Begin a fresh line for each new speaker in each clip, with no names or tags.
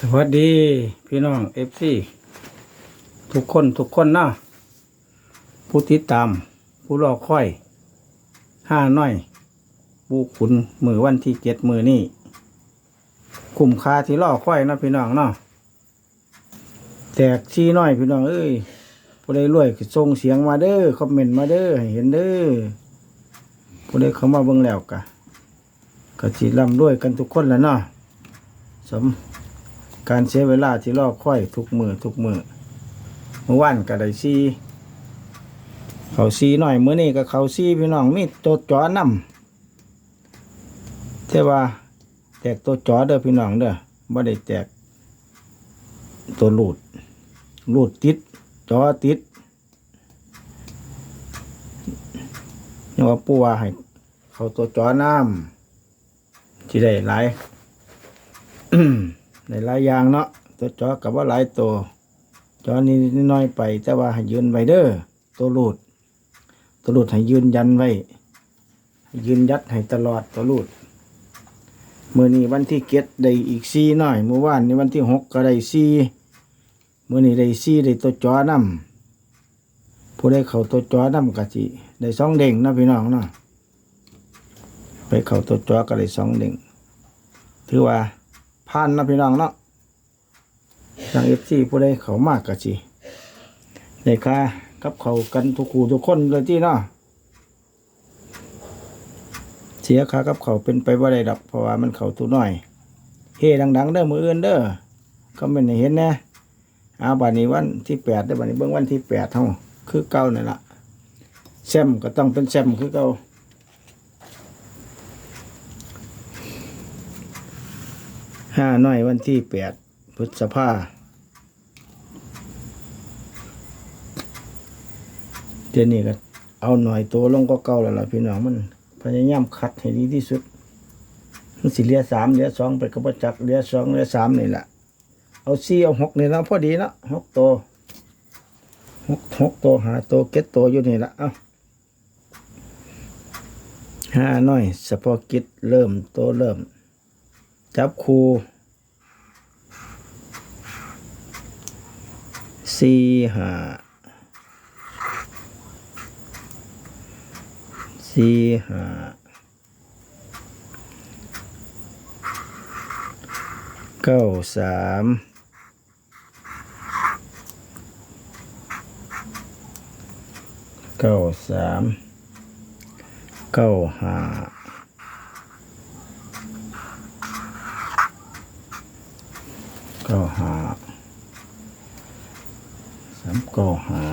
สวัสดีพี่น้องเอฟซีทุกคนทุกคนนะผู้ติดตาม ผู้รอคอยห้าน้อยบูขุนมือวันที่เจ็ดมือนี่คุ้มค่าที่รอคอยนะพี่น้องเนาะแตกชี้น้อยพี่น้องเอ้ยผู้ใดรวยส่งเสียงมาเด้อคอมเมนต์มาเด้อให้เห็นเด้อผู้ใดเข้ามาเบิ่งแล้วกะก็สิร่ำรวยกันทุกคนแล้วเนาะสม การเสียเวลาที่รอค่อยทุกมือทุกมือเมื่อวานก็ได้ซีเขาซีหน่อยเมื้อนี้ก็เขาซีพี่น้องมีตัวจอนำแต่ว่าแตกตัวจอเด้อพี่น้องเด้อบ่ได้แตกตัวลูดลูดติดจอติดนี่ว่าปูว่าให้เขาตัวจอน้ำที่ได้หลาย ในหลายอย่างเนาะตัวจอกับว่าหลายตัวจอนี้น้อยไป แต่ว่าให้ยืนไว้เด้อตัวรูด ตัวรูดให้ยืนยันไว้ยืนยัดให้ตลอดตัวรูดเมื่อนี้วันที่เก็ดได้อีกซีหน่อยเมื่อวานนี้วันที่หกก็ได้ซีเมื่อนี้ได้ซีได้ตัวจอนำผู้ได้เขาตัวจอนำกะจิได้สองเด้งนะพี่น้องเนาะไปเข้าตัวจอก็ได้สองเด้งถือว่า ผ่านนะพี่น้องเนาะทางเอฟซีผู้ใดเขามากกะจีในค่ากับเขากันทุกคู่ทุกคนเลยที่เนาะเสียค่ากับเขาเป็นไปว่าได้ดอกเพราะว่ามันเขาตัวน้อยเฮดังๆเด้อมืออื่นเด้อก็ไม่เห็นนะอาบัดนี้วันที่แปดได้บัดนี้เบื้องวันที่แปดเท่าคือเก้านี่นละแซมก็ต้องเป็นแซมคือเก้า ห้าน้อยวันที่แปดพฤษภาเดี๋ยวนี้ก็เอาหน่อยตัวลงก็เก่าแล้วล่ะพี่น้องมันพยายามคัดให้ดีที่สุดมันสิเลือสามเลือสองไปกระจักเลือสองเลือสามนี่แหละเอาสี่เอาหกนี่แล้วพอดีแล้วหกตัวหกหกตัวหาตัวเก็ตตัวอยู่นี่ละเอาห้าน้อยสปอกิตเริ่มตัวเริ่ม จับคู สี่ห้าสี่ห้าเก้าสามเก้าสามเก้าห้าเก้าหาสา เก้าหา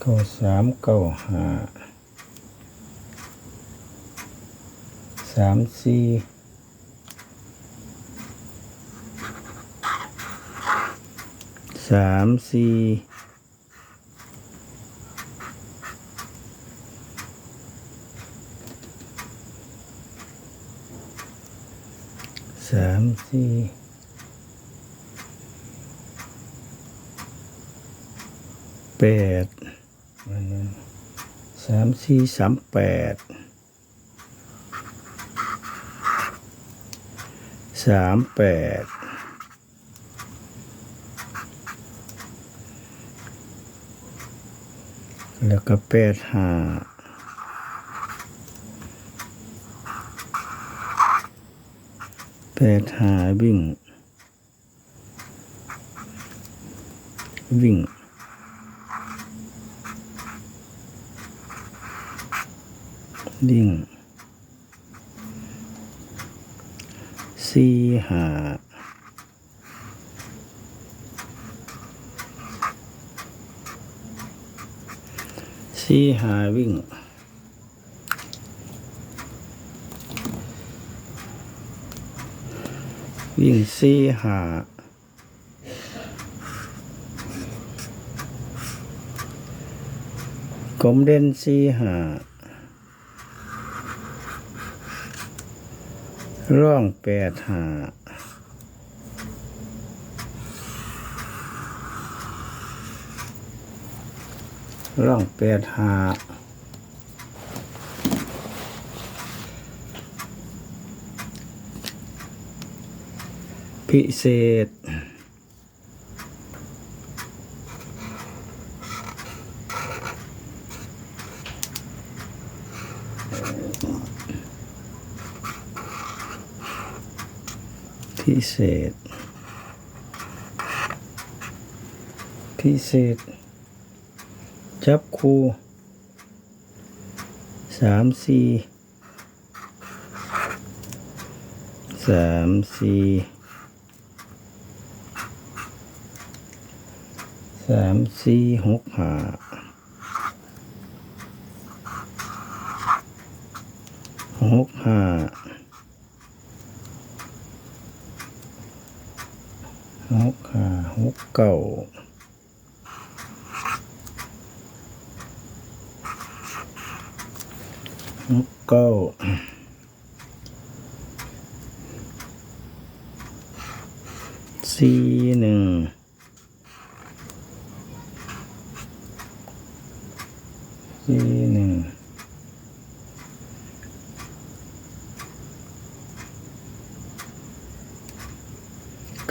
เก้าสามเก้าหาสามสี่สามสี่ สามสี่แปดสามสี่สามแปดสามแปดแล้วก็แปดห้า แปดหาวิ่ง วิ่งวิ่งสี่หาสี่หาวิ่ง วิ่งสี่หากลมเด่นสี่หาร่องแปดหาร่องแปดหา พิเศษ พิเศษ พิเศษ จับคูสามสี่สามสี่ามสี่หกห้าหกห้าหกห้าหกเก้าหกเก้าสี่หนึ่งสี่หนึ่ง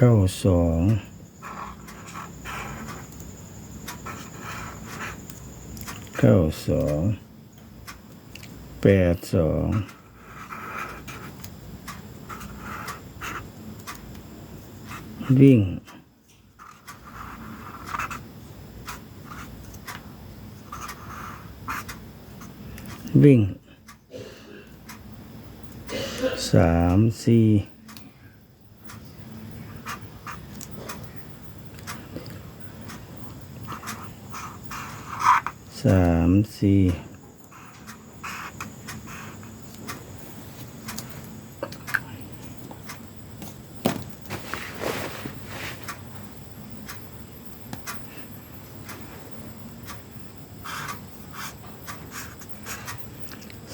เก้าสองเก้าสองแปดสองวิ่งวิ่งสามสี่ สามสี่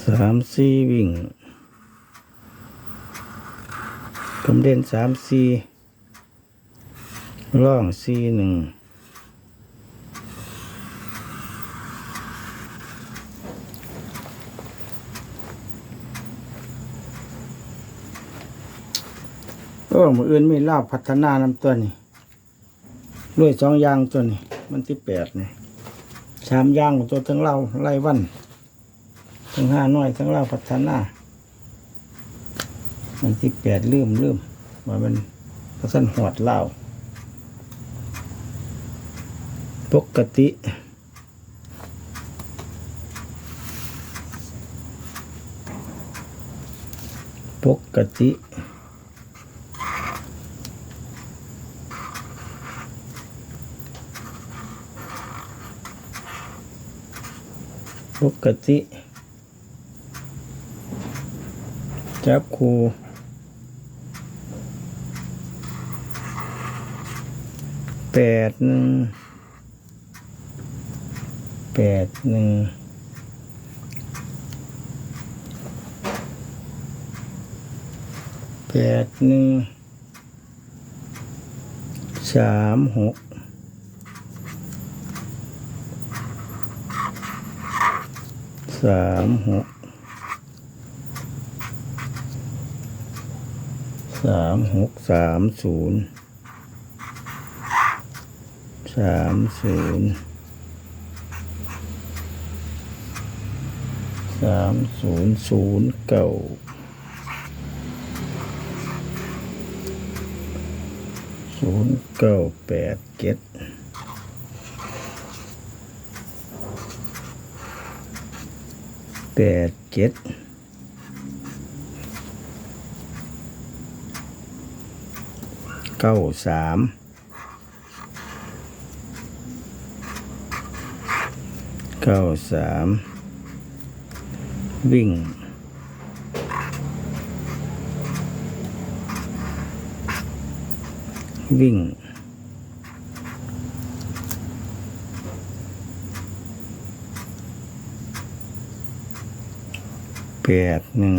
สามสี่วิ่งกำเด่นสามสี่ร่องสี่หนึ่ง ก็มืออื่นไม่ลาบพัฒนานำตัวนี้ด้วยสองย่างตัวนี้มันที่แปดนี่สามย่างของตัวทั้งเราไล่วันทั้งห้าน้อยทั้งเล่าพัฒนามันที่แปดลืมลืมว่ามันพระสันหอดเล่าปกติปกติ ปกติ จับคูแปดหนึ่งแปดหนึ่งแปดหนึ่งสามหก สามหกสามหกสามศูนย์สามศูนย์สามศูนย์ศูนย์เก้าศูนย์เก้าแปดเจ็ด แปดเจ็ดเก้าสามเก้าสามวิ่งวิ่ง แปดหนึ่ง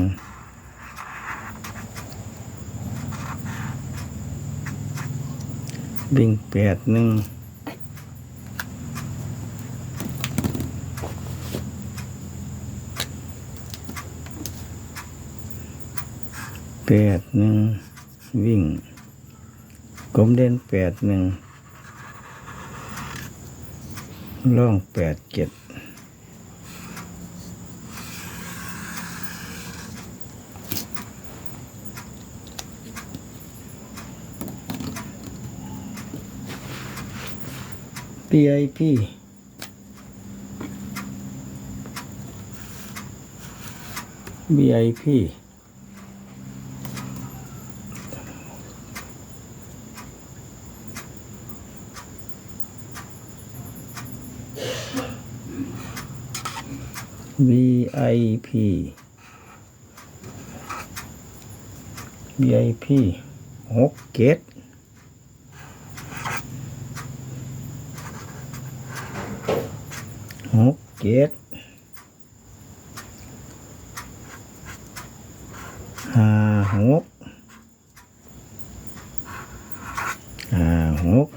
วิ่งแปดหนึ่งแปดหนึ่งวิ่งกลมเด่นแปดหนึ่งล่องแปดเจ็ด พีไอพีบีไอพี VIP VIP หกเกต หกเกตห้าหกห้าหก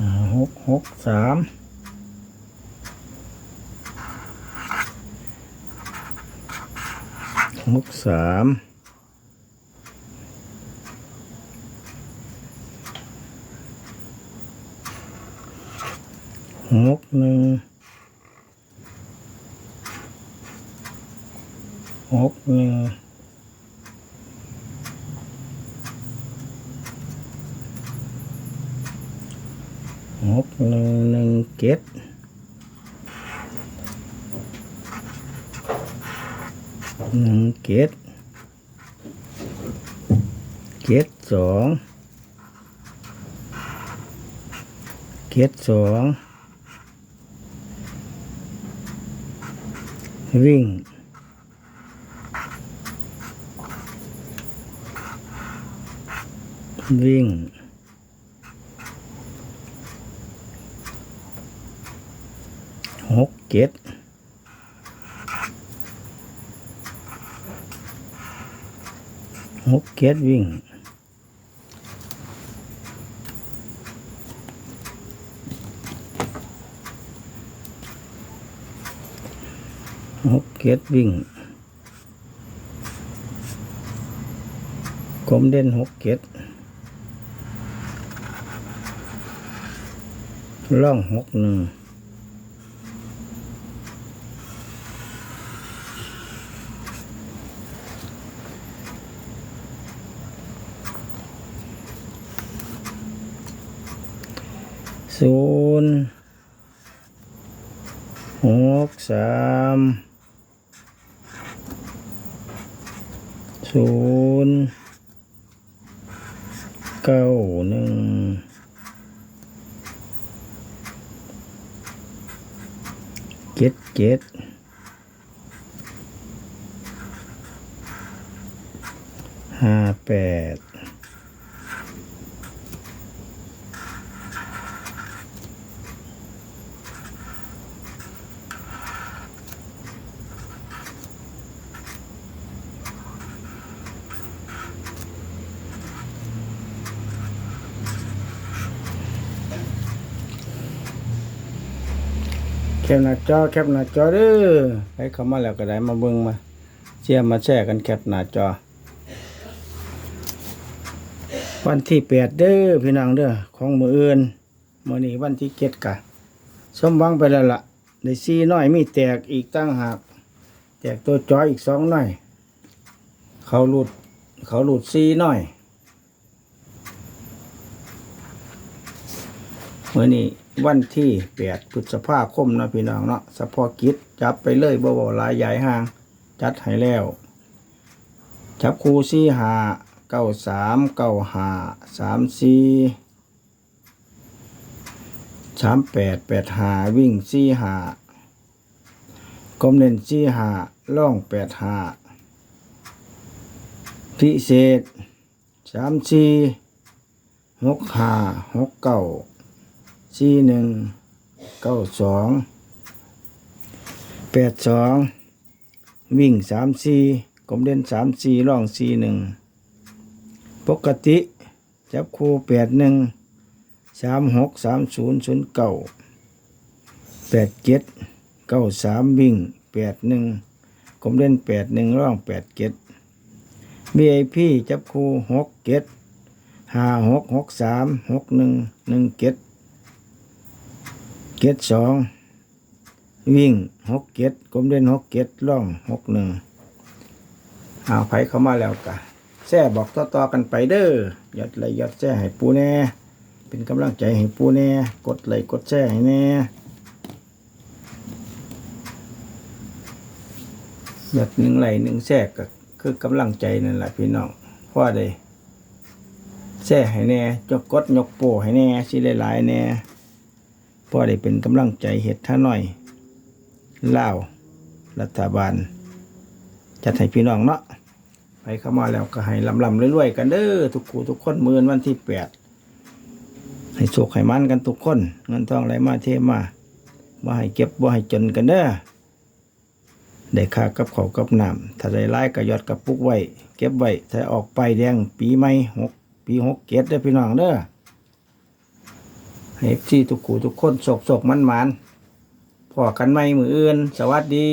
อ่าหกหกสามหกสาม หกหนึ่งหกหนึ่งหกหนึ่งหนึ่งเจ็ดหนึ่งเจ็ดเจ็ดสองเจ็ดสอง วิ่ง วิ่ง หกเจ็ดหกเจ็ดวิ่ง ห กเจ็ดวิ่งกลมเด่นหกเจ็ดล่องหกหนึ่งศูนย์หกสาม ศูนย์เก้าหนึ่งเจ็ดเจ็ดห้าแปด ปหน้าจอแคปหน้าจอเด้อให้เข้ามาแล้วก็ได้มาเบิ่งมาเชียร์มาแชร์กันแคปหน้าจอ วันที่แปดเด้อพี่น้องเด้อของมืออื่นมื้อนี้วันที่เจ็ดกะสมหวังไปแล้วล่ะได้ซีน้อยมีแตกอีกตั้งหากแตกตัวจอยอีกสองน้อย เขาหลุด เขาหลุดซีน้อยมื่อนี้ วันที่แปดพฤษภาคมนะพี่น้องเนาะสพอกิจจับไปเลยบ่บ่ลายใหญ่ห่าง จัดให้แล้ว จับคูซี่หาเก้าสามเก้าหาสามสี่สามแปดแปดหาวิ่งซี่หากลมเน้นซี่หาล่องแปดหาพิเศษสามสี่หกหาหกเก้า สี่หนึ่งเก้าสองแปดสองวิ่งสามสี่กลมเด่นสามสี่ร่องสี่หนึ่งปกติจับคู่แปดหนึ่งสามหกสามศูนย์ศูนย์เก้าแปดเจ็ดเก้าสามวิ่งแปดหนึ่งกลมเด่นแปดหนึ่งร่องแปดเจ็ด VIP จับคู่หกเจ็ดห้าหกหกสามหกหนึ่งหนึ่งเจ็ด เจ็ดสองวิ่งหกเจ็ดกลมเด่นหกเจ็ดล่องหกหนึ่งเอาไผเข้ามาแล้วกะแซ่บอกต่อๆกันไปเด้อยอดไลยอดแซ่ให้ปูแน่ เป็นกำลังใจให้ปูแน่ กดไลกดแซ่ให้แน่ยอดหนึ่งไลหนึ่งแซ่ก็คือกำลังใจนั่นแหละพี่น้องพราะได้แซ่ให้แน่จกกดยกโปให้แน่สิหลายๆแน่ พราะได้เป็นกำลังใจเฮ็ดท่าน้อยเล่ารัฐบาล จัดให้พี่น้องเนาะไปเข้ามาแล้วก็ให้ลำลำรวยๆกันเด้อทุกคู่ทุกคนมือนวันที่แปดให้โชคให้มันกันทุกคนเงินทองไหลมาเทมาบ่ให้เก็บบ่ให้จนกันเด้อได้ค่ากับเขากับน้ำถ้าได้ร้ายก็ยอดกับปุกไว้ เก็บไว้ถ้าออกไปแดงปีใหม่หกปีหกเก็ดเด้พี่น้องเด้อ ให้ที่ทุกขู่ทุกคนโศกโศกมันมันพอกันไหมมืออื่น สวัสดี